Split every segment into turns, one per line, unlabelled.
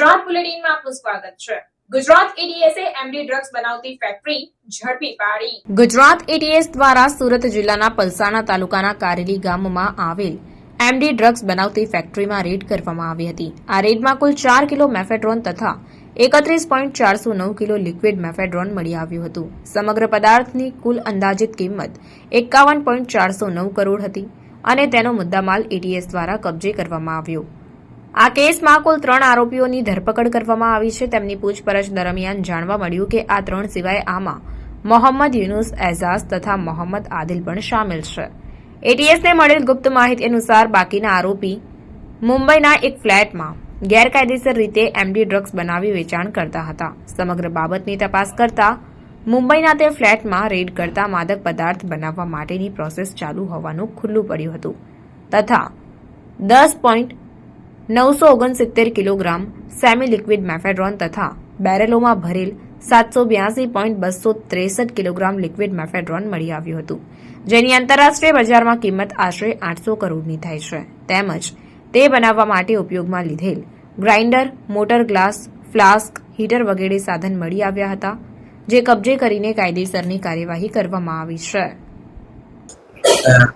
ગુજરાત બુલેટિનમાં આપનું સ્વાગત છે. ગુજરાત
એટીએસ દ્વારા સુરત જિલ્લાના પલસાણા તાલુકાના કારેલી ગામમાં આવેલ એમડી ડ્રગ્સ બનાવતી ફેક્ટરીમાં રેડ કરવામાં આવી હતી. આ રેડમાં કુલ ચાર કિલો મેફેડ્રોન તથા એકત્રીસ પોઈન્ટ ચારસો નવ કિલો લિક્વિડ મેફેડ્રોન મળી આવ્યું હતું. સમગ્ર પદાર્થની કુલ અંદાજિત કિંમત એકાવન પોઈન્ટ ચારસો નવ કરોડ હતી અને તેનો મુદ્દામાલ એટીએસ દ્વારા કબજે કરવામાં આવ્યો. આ કેસમાં કુલ ત્રણ આરોપીઓની ધરપકડ કરવામાં આવી છે. તેમની પૂછપરછ દરમિયાન જાણવા મળ્યું કે આ ત્રણ સિવાય આમાં મોહમ્મદ યુનુસ એઝાઝ તથા મોહમ્મદ આદિલ પણ સામેલ છે. એટીએસને મળેલ ગુપ્ત માહિતી અનુસાર બાકીના આરોપી મુંબઈના એક ફ્લેટમાં ગેરકાયદેસર રીતે એમડી ડ્રગ્સ બનાવી વેચાણ કરતા હતા. સમગ્ર બાબતની તપાસ કરતા મુંબઈના તે ફ્લેટમાં રેડ કરતા માદક પદાર્થ બનાવવા માટેની પ્રોસેસ ચાલુ હોવાનું ખુલ્લું પડ્યું હતું તથા દસ પોઈન્ટ નવસો ઓગણસિત્તેર કિલોગ્રામ સેમી લિક્વિડ મેફેડ્રોન તથા બેરેલોમાં ભરેલ સાતસો બ્યાસી પોઈન્ટ બસો ત્રેસઠ કિલોગ્રામ લિક્વિડ મેફેડ્રોન મળી આવ્યું હતું, જેની આંતરરાષ્ટ્રીય બજારમાં કિંમત આશરે આઠસો કરોડની થાય છે. તેમજ તે બનાવવા માટે ઉપયોગમાં લીધેલ grinder, motor glass, flask, heater વગેરે સાધન મળી આવ્યા હતા, જે કબજે કરીને કાયદેસરની કાર્યવાહી કરવામાં આવી છે.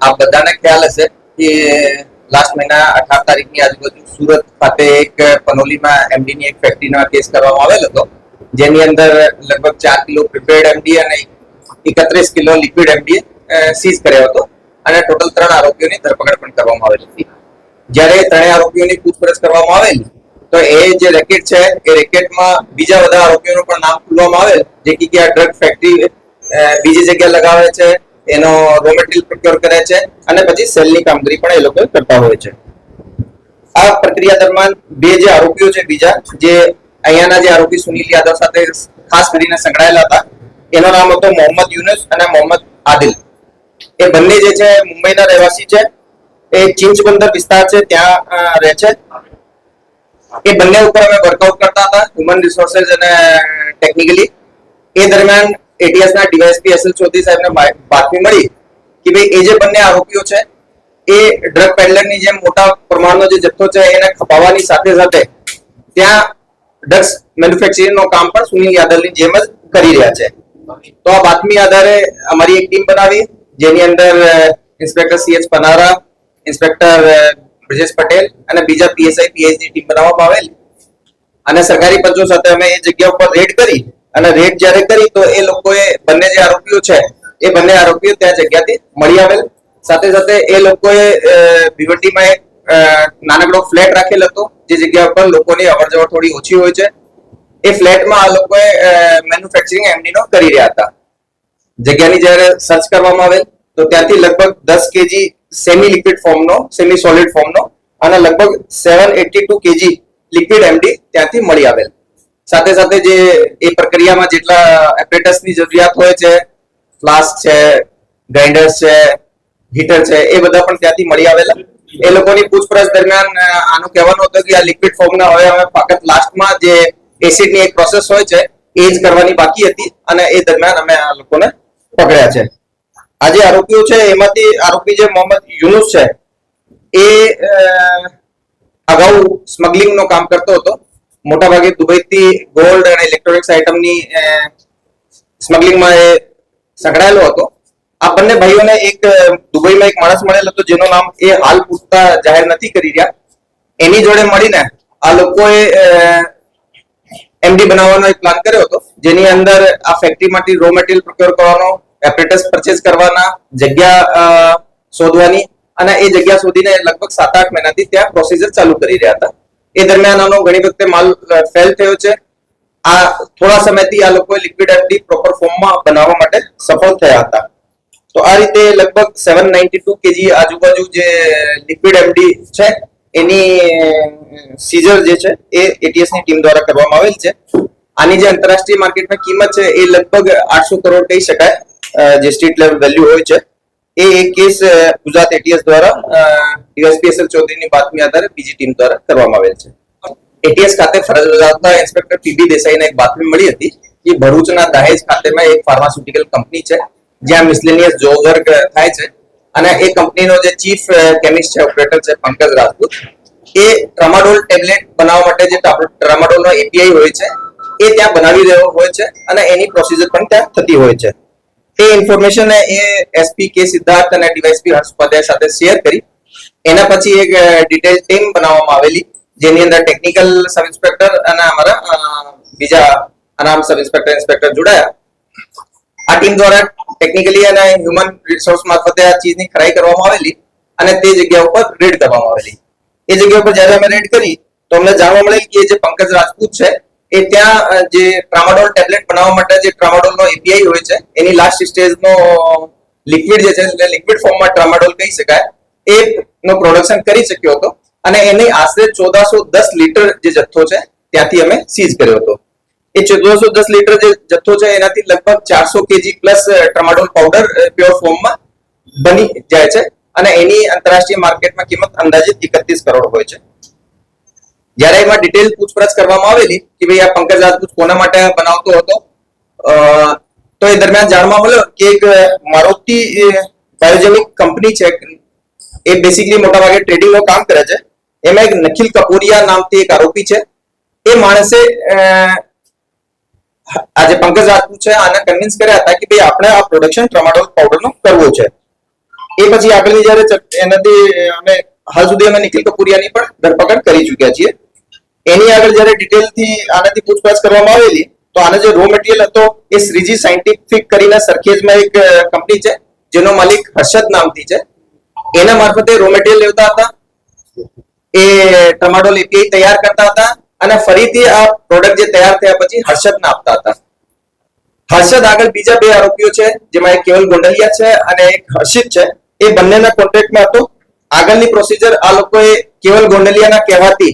આપ બધાને ખ્યાલ હશે કે લાસ્ટ મહિના અઢાર તારીખની આજુબાજુ સુરત ખાતે એક પનોલીમાં એમડીની એક ફેક્ટરીનો કેસ કરવામાં આવેલ હતો. જેની અંદર લગભગ ચાર કિલો પ્રિપેર્ડ એમડી અને એકત્રીસ કિલો લિક્વિડ એમડી સીઝ કર્યો હતો. અને ટોટલ ત્રણ આરોપીઓની ધરપકડ પણ કરવામાં આવેલી હતી. જ્યારે ત્રણે આરોપીઓની પૂછપરછ કરવામાં આવેલી, તો એ જે રેકેટ છે, એ રેકેટમાં બીજા બધા આરોપીઓનું પણ નામ ખુલવામાં આવેલ. જે કે આ ડ્રગ ફેક્ટરી બીજી જગ્યાએ લગાવે છે એનો રો મટીરિયલ પ્રોક્યોર કરે છે અને પછી સેલની કામગીરી પણ એ લોકો કરતા હોય છે. આ પ્રક્રિયા દરમિયાન બે જે આરોપીઓ છે, બીજા, જે અહીંયાના જે આરોપી સુનિલ યાદવ સાથે ખાસ કરીને સંકળાયેલા હતા, એનો નામ હતો મોહમ્મદ યુનુસ અને મોહમ્મદ આદિલ. એ બંને જે છે, મુંબઈના રહેવાસી છે. એ ચિંચબંદર વિસ્તાર છે, ત્યાં રહે છે. એ બંને ઉપર અમે વર્કઆઉટ કરતા હતા હ્યુમન રિસોર્સેસ અને ટેકનિકલી એ દરમિયાન એટીએસ ના ડીવાયએસપી એસએલ ચૌધરી સાહેબને બાતમી મળી કે ભાઈ, એ જે બંને આરોપીઓ છે, એ ડ્રગ પેડલરની જેમ મોટા પ્રમાણનો જે જથ્થો છે, એને ખપાવવાની સાથે સાથે ત્યાં ડ્રગ્સ મેન્યુફેક્ચરિંગનું કામ પણ સુનિલ યાદવની જેમ જ કરી રહ્યા છે. તો આ બાતમી આધારે અમારી એક ટીમ બનાવી, જેની અંદર inspector CH Panara, inspector Brajesh Patel અને બીજા પીએસઆઈ પીએચની ટીમ બનાવવામાં આવેલી. અને સરકારી પંચો સાથે અમે એ જગ્યા ઉપર રેડ કરી અને રેડ જ્યારે કરી તો એ લોકોએ બંને જે આરોપીઓ છે, એ બંને આરોપીઓ ત્યાં જગ્યાથી મળી આવેલ. સાથે સાથે એ લોકોએ ભીવટીમાં એક નાનકડો ફ્લેટ રાખેલ હતો, જે જગ્યા ઉપર લોકોની અવરજવર થોડી ઓછી હોય છે. એ ફ્લેટમાં આ લોકોએ મેન્યુફેક્ચરિંગ એમડી નો કરી રહ્યા હતા. જગ્યાની જ્યારે સર્ચ કરવામાં આવેલ, તો ત્યાંથી લગભગ દસ કેજી સેમી લિક્વિડ ફોર્મનો સેમી સોલિડ ફોર્મનો અને લગભગ seven eighty two KG liquid MD ત્યાંથી મળી આવેલ. સાથે સાથે જે એ પ્રક્રિયામાં જેટલા એપરેટસની જરૂરિયાત હોય છે ફ્લાસ્ક છે ગ્રાઇન્ડર્સ છે હીટર છે, એ બધા પણ ત્યાંથી મળી આવેલા. એ લોકોની પૂછપરછ દરમિયાન આનું કહેવાનું હતું કે આ લિક્વિડ ફોર્મના હવે અમે ફક્ત લાસ્ટમાં જે એસિડની એક પ્રોસેસ હોય છે, એ જ કરવાની બાકી હતી અને એ દરમિયાન અમે આ લોકોને પકડ્યા છે. આ જે આરોપીઓ છે, એમાંથી આરોપી જે મોહમ્મદ યુનુસ છે, એ અગાઉ સ્મગલિંગનું કામ કરતો હતો. મોટાભાગે દુબઈથી ગોલ્ડ અને ઇલેક્ટ્રોનિક્સ આઇટમની સ્મગલિંગમાં એ સંકળાયેલો હતો. આ બંને ભાઈઓને એક દુબઈમાં એક માણસ મળેલ હતો, જેનું નામ એ હાલ પૂરતા જાહેર નથી કરી રહ્યા. એની જોડે મળીને આ લોકોએ એમડી બનાવવાનો એક પ્લાન કર્યો હતો, જેની અંદર આ ફેક્ટરીમાંથી રો મટીરિયલ પ્રોક્યોર કરવાનો એપરેટસ પરચેસ કરવાના જગ્યા શોધવાની અને એ જગ્યા શોધીને લગભગ સાત આઠ મહિનાથી ત્યાં પ્રોસીજર ચાલુ કરી રહ્યા હતા. એ દરમિયાન આનો ઘણી વખતે માલ ફેલ થયો છે. આ થોડા સમયથી આ લોકોએ લિક્વિડ એમડી પ્રોપર ફોર્મમાં બનાવવા માટે સફળ થયા હતા. તો આ રીતે લગભગ સેવન નાઇન્ટી ટુ કેજી આજુબાજુ જે લિક્વિડ એમડી છે, એની સીઝર જે છે, એ એટીએસની ટીમ દ્વારા કરવામાં આવેલ છે. આની જે આંતરરાષ્ટ્રીય માર્કેટમાં કિંમત છે, એ લગભગ આઠસો કરોડ કહી શકાય જે સ્ટ્રીટ લેવલ વેલ્યુ હોય છે. એ એક કેસ ગુજરાત એટીએસ દ્વારા ડીએસપીએસએલ ચૌધરીની બાતમી આધારે બીજી ટીમ દ્વારા કરવામાં આવેલ છે. એટીએસ ખાતે ફરજ બજાવતા ઇન્સ્પેક્ટર પીબી દેસાઈને એક બાતમી મળી હતી કે ભરૂચના દહેજ ખાતેમાં એક ફાર્માસ્યુટિકલ કંપની છે, જ્યાં મિસલેનિયસ જોગર થાય છે અને એ કંપનીનો જે ચીફ કેમિસ્ટ છે ઓપરેટર છે, પંકજ રાજપૂત, એ ટ્રામાડોલ ટેબ્લેટ બનાવવા માટે જે ટ્રામાડોલનો એપીઆઈ હોય છે, એ ત્યાં બનાવી રહ્યો હોય છે અને એની પ્રોસિજર પણ ત્યાં થતી હોય છે. એ ઇન્ફોર્મેશન એ એસપી કે સિદ્ધાર્થ અને ડીવાયસપી હર્ષ સાથે શેર કરી એના પછી એક ડિટેલ ટીમ બનાવવામાં આવેલી, જેની અંદર ટેકનિકલ સબ ઇન્સ્પેક્ટર અને અમારા બીજા અનામ સબ ઇન્સ્પેક્ટર ઇન્સ્પેક્ટર જોડાયા. આ ટીમ દ્વારા ટેકનિકલી અને હ્યુમન રિસોર્સ મારફતે આ ચીજની ખરાઈ કરવામાં આવેલી અને તે જગ્યા ઉપર રેડ કરવામાં આવેલી. એ જગ્યા ઉપર જ્યારે અમે રેડ કરી, તો અમને જાણવા મળેલ કે જે પંકજ રાજપૂત છે, એ ત્યાં જે ટ્રામાડોલ ટેબ્લેટ બનાવવા માટે જે ટ્રામાડોલનો એપીઆઈ હોય છે, એની લાસ્ટ સ્ટેજનો લિક્વિડ જે છે લિક્વિડ ફોર્મમાં ટ્રામાડોલ કહી શકાય. એ નો પ્રોડક્શન કરી શક્યો હતો અને એની આશરે ચૌદસો દસ લીટર જે જથ્થો છે, ત્યાંથી અમે સીઝ કર્યો હતો. એ ચૌદસો દસ લીટર જે જથ્થો છે, એનાથી લગભગ ચારસો KG plus tramadol powder pure ફોર્મમાં બની જાય છે અને એની આંતરરાષ્ટ્રીય માર્કેટમાં કિંમત અંદાજિત એકત્રીસ કરોડ હોય છે. જ્યારે એમાં ડિટેલ પૂછપરછ કરવામાં આવેલી કે ભાઈ આ પંકજ રાજપૂત કોના માટે બનાવતો હતો તો એ દરમિયાન જાણવા મળ્યો કે એક મારુતિ બાયોજેનિક કંપની છે એ બેસિકલી મોટાભાગે ટ્રેડિંગનું કામ કરે છે. એમાં એક નખિલ કપુરિયા નામથી એક આરોપી છે. એ માણસે આજે પંકજ રાજપૂત છે, આને કન્વિન્સ કર્યા હતા કે ભાઈ આપણે આ પ્રોડક્શન ટ્રમાડોલ પાવડરનો કરવો છે. એ પછી આગળની જયારે એનાથી અમે હાલ સુધી અમે નિખિલ કપૂરિયાની પણ ધરપકડ કરી ચૂક્યા છીએ. એની આગળ જયારે ડિટેલથી આનાથી પૂછપરછ કરવામાં આવેલી, તો આનો જે રો મટીરિયલ હતો, એ શ્રીજી સાયન્ટિફિક કરીને સરખેજમાં એક કંપની છે, જેનો માલિક હર્ષદ નામથી છે. એના મારફતે રો મટીરિયલ લેતા હતા. એ ટમાટો લીપી તૈયાર કરતા હતા અને ફરીથી આ પ્રોડક્ટ જે તૈયાર થયા પછી હર્ષદને આપતા હતા. હર્ષદ આગળ બીજા બે આરોપીઓ છે, જેમાં એક કેવલ ગોંડલિયા છે અને એક હર્ષિત છે. એ બંનેના કોન્ટ્રાક્ટમાં હતો. આગળની પ્રોસીજર આ લોકોએ કેવલ ગોંડલિયાના કહેવાતી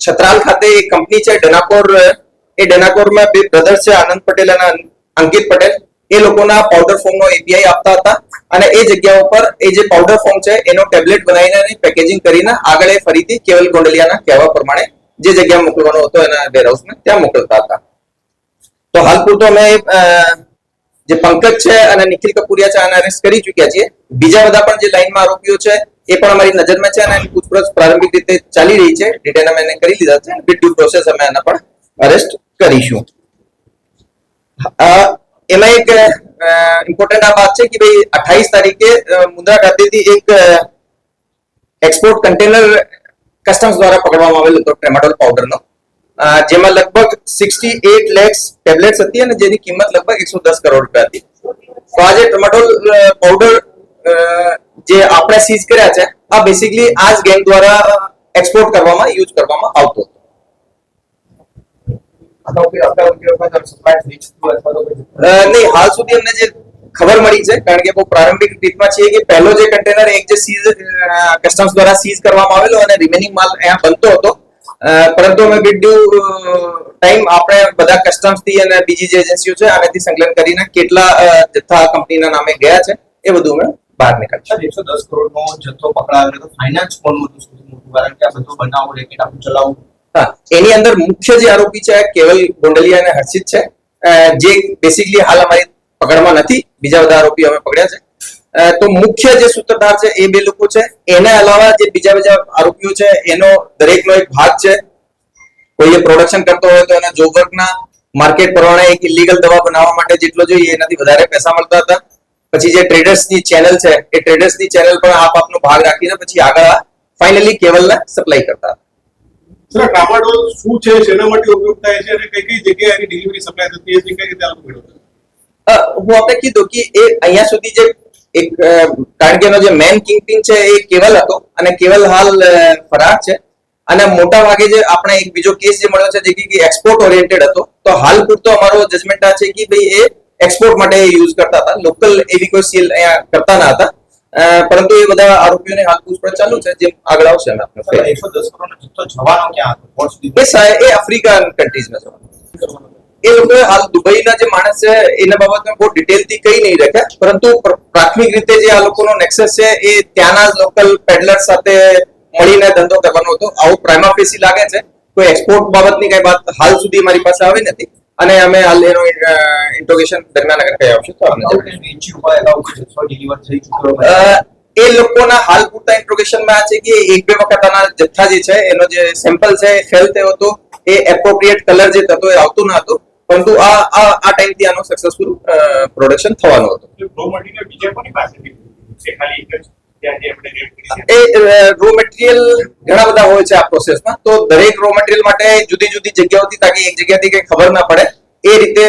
છત્રાલ ખાતે એક કંપની છે, ડનાકોર, એ ડનાકોરમાં બે બ્રધર છે, આનંદ પટેલ અને અંકિત પટેલ. એ લોકોના પાવડર ફોર્મનો એપીઆઈ આપતા હતા. અને એ જગ્યા ઉપર એ જે પાવડર ફોર્મ છે, એનો ટેબ્લેટ બનાવીને પેકેજિંગ કરીને આગળ એ ફરીથી કેવલ ગોંડલિયાના કહેવા પ્રમાણે જે જગ્યા મોકલવાનો હતો એના વેરહાઉસને ત્યાં મોકલતા હતા. તો હાલ પૂરતો અમે જે પંકજ છે અને નિખિલ કપૂરિયા છે આને અરેસ્ટ કરી ચૂક્યા છીએ. બીજા બધા પણ જે લાઈનમાં આરોપીઓ છે, એ પણ અમારી નજરમાં છે અને પૂછપરછ પ્રારંભિક રીતે ચાલી રહી છે. ડિટેલ અમે એને કરી લીધા છે ડ્યુ પ્રોસેસ અમે આના પણ અરેસ્ટ કરીશું. એમાં એક ઇમ્પોર્ટન્ટ આ વાત છે કે ભાઈ અઠાઈસ તારીખે મુદ્રા ખાતેથી એક એક્સપોર્ટ કન્ટેનર કસ્ટમ્સ દ્વારા પકડવામાં આવેલો હતો ટ્રેમાડોલ પાવડરનો જેમાં લગભગ સિક્સટી એટ લેક્સ ટેબ્લેટ્સ હતી અને જેની કિંમત લગભગ એકસો દસ કરોડ રૂપિયા હતી. તો આજે ટ્રેમાડોલ પાવડર જે આપણે સીઝ કર્યા છે, આ બેસિકલી આ જ ગેંગ દ્વારા એક્સપોર્ટ કરવામાં યુઝ કરવામાં આવતો હતો
અગાઉ કોઈ અગાઉ કોઈ વખત સપ્લાય થઈ ચૂક્યું અથવા તો કોઈ
અ, નહીં હાલ સુધી અમને જે ખબર મળી છે કારણ કે બહુ પ્રારંભિક રીતમાં છે કે પહેલો જે કન્ટેનર એક જે સીઝ કસ્ટમ્સ દ્વારા સીઝ કરવામાં આવેલો અને રિમેનિંગ માલ અહીંયા બનતો હતો. પરંતુ અમે વિથ ટાઈમ આપણે બધા કસ્ટમ્સથી અને બીજી જે એજન્સીઓ છે આનાથી સંકલન કરીને કેટલા જથ્થા કંપનીના નામે ગયા છે એ બધું અમે બહાર નીકળશું.
એકસો દસ કરોડ નો જથ્થો પકડાયો તો ફાઇનાન્સ કોનું મોટું મોટું? કારણ કે આ બધો બનાવો રેકેટ આખું ચલાવવું
એની અંદર મુખ્ય જે આરોપી છે, કેવલ ગોંડલિયા અને હર્ષિત છે. જે બેસિકલી હાલ અમારી પકડમાં નથી, બીજા બધા આરોપી અમે પકડ્યા છે. તો મુખ્ય જે સૂત્રધાર છે, એ બે લોકો છે. એના અલાવા જે બીજા બીજા આરોપીઓ છે, એનો દરેકનો એક ભાગ છે. કોઈ પ્રોડક્શન કરતો હોય તો એના જોબ વર્કના માર્કેટ પ્રમાણે એક ઇલીગલ દવા બનાવવા માટે જેટલો જોઈએ, એનાથી વધારે પૈસા મળતા હતા. પછી જે ટ્રેડર્સની ચેનલ છે, એ ટ્રેડર્સની ચેનલ પણ આપ આપનો ભાગ રાખીને પછી આગળ ફાઇનલી કેવલને સપ્લાય કરતા હતા.
સર શું છે ઉપયોગ થાય છે અને કઈ કઈ જગ્યાએ
હું આપણે કીધું કે એ અહીંયા સુધી જે એક કારણ કે જે મેન કિંગપિન છે એ કેવલ હતો અને કેવલ હાલ ફરાર છે. અને મોટા ભાગે જે આપણે એક બીજો કેસ જે મળ્યો છે, જે કે એક્સપોર્ટ ઓરિએન્ટેડ હતો, તો હાલ પૂરતો અમારો જજમેન્ટ આ છે કે ભાઈ એ એક્સપોર્ટ માટે યુઝ કરતા હતા. લોકલ એવી કોઈ સીલ અહીંયા કરતા ના હતા. પરંતુ એ બધા આરોપીઓને હાલ પૂછપરછ ચાલુ છે જે આગળ આવશે
એકસો દસ કરોડ જથ્થો જવાનો ક્યાં
એ આફ્રિકન કન્ટ્રીઝમાં જવાનું. એ લોકો હાલ દુબઈના જે માણસ છે એના બાબતમાં બહુ ડિટેલથી કહી નહીં રહે પરંતુ પ્રાથમિક રીતે જે આ લોકોનો નેક્સસ છે એ ત્યાંના લોકલ પેડલર સાથે મળીને ધંધો કરવાનો હતો. આવું પ્રાઇમા ફેસી લાગે છે. કોઈ એક્સપોર્ટ બાબતની કઈ વાત હાલ સુધી મારી પાસે આવી નથી. અને અમે હાલ એનો ઇન્ટોગેશન દરમિયાન અગર કઈ આવશે તો અમને એ લોકોના હાલ પૂરતા ઇન્ટ્રોગેશનમાં આ છે કે એક બે વખત આના જથ્થા જે છે એનો જે સેમ્પલ છે એ ફેલ થયો હતો એ એપ્રોપ્રિએટ કલર જે થતો એ આવતું ન હતું પરંતુ આ આ આ ટાઈમથી આનો સક્સેસફુલ પ્રોડક્શન થવાનું હતું.
રો મટીરિયલ બીજા કોની પાસે છે? ખાલી એક જ
એ રો મટીરીયલ ઘણા બધા હોય છે આ પ્રોસેસમાં તો દરેક રો મટીરીયલ માટે જુદી જુદી જગ્યાઓથી તાકી એક જગ્યાથી કઈ ખબર ના પડે એ રીતે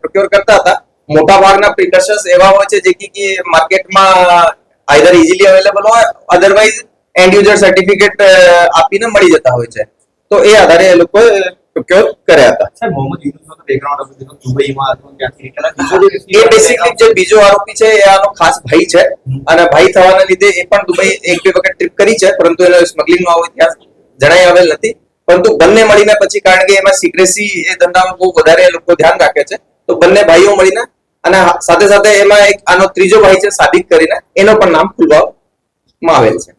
પ્રોક્યોર કરતા હતા. મોટા ભાગના પ્રિકર્શન્સ એવા હોય છે જે કે માર્કેટમાં આઈધર ઇઝીલી અવેલેબલ હોય અધરવાઇઝ એન્ડ યુઝર સર્ટિફિકેટ આપીને મળી જતા હોય છે. તો એ આધારે એ લોકોએ કર્યા હતા.
સાહેબ મોહમ્મદ યુનુસનો તો બેકગ્રાઉન્ડ હતું તો દુબઈમાં હતો ત્યાંથી નીકળ્યા
એ બેસિકલી જે બીજો આરોપી છે એ આનો ખાસ ભાઈ છે. અને ભાઈ થવાના લીધે એ પણ દુબઈ એક બે વખત ટ્રીપ કરી છે પરંતુ એનો સ્મગલિંગ નો આવો ઇતિહાસ જણાઈ આવેલ નથી. પરંતુ બંને મળીને પછી કારણ કે એમાં સિક્રેસી એ ધંધામાં બહુ વધારે લોકો ધ્યાન રાખે છે તો બંને ભાઈઓ મળીને અને સાથે સાથે એમાં એક આનો ત્રીજો ભાઈ છે સાદિક કરીને એનો પણ નામ ખુલવામાં આવેલ છે.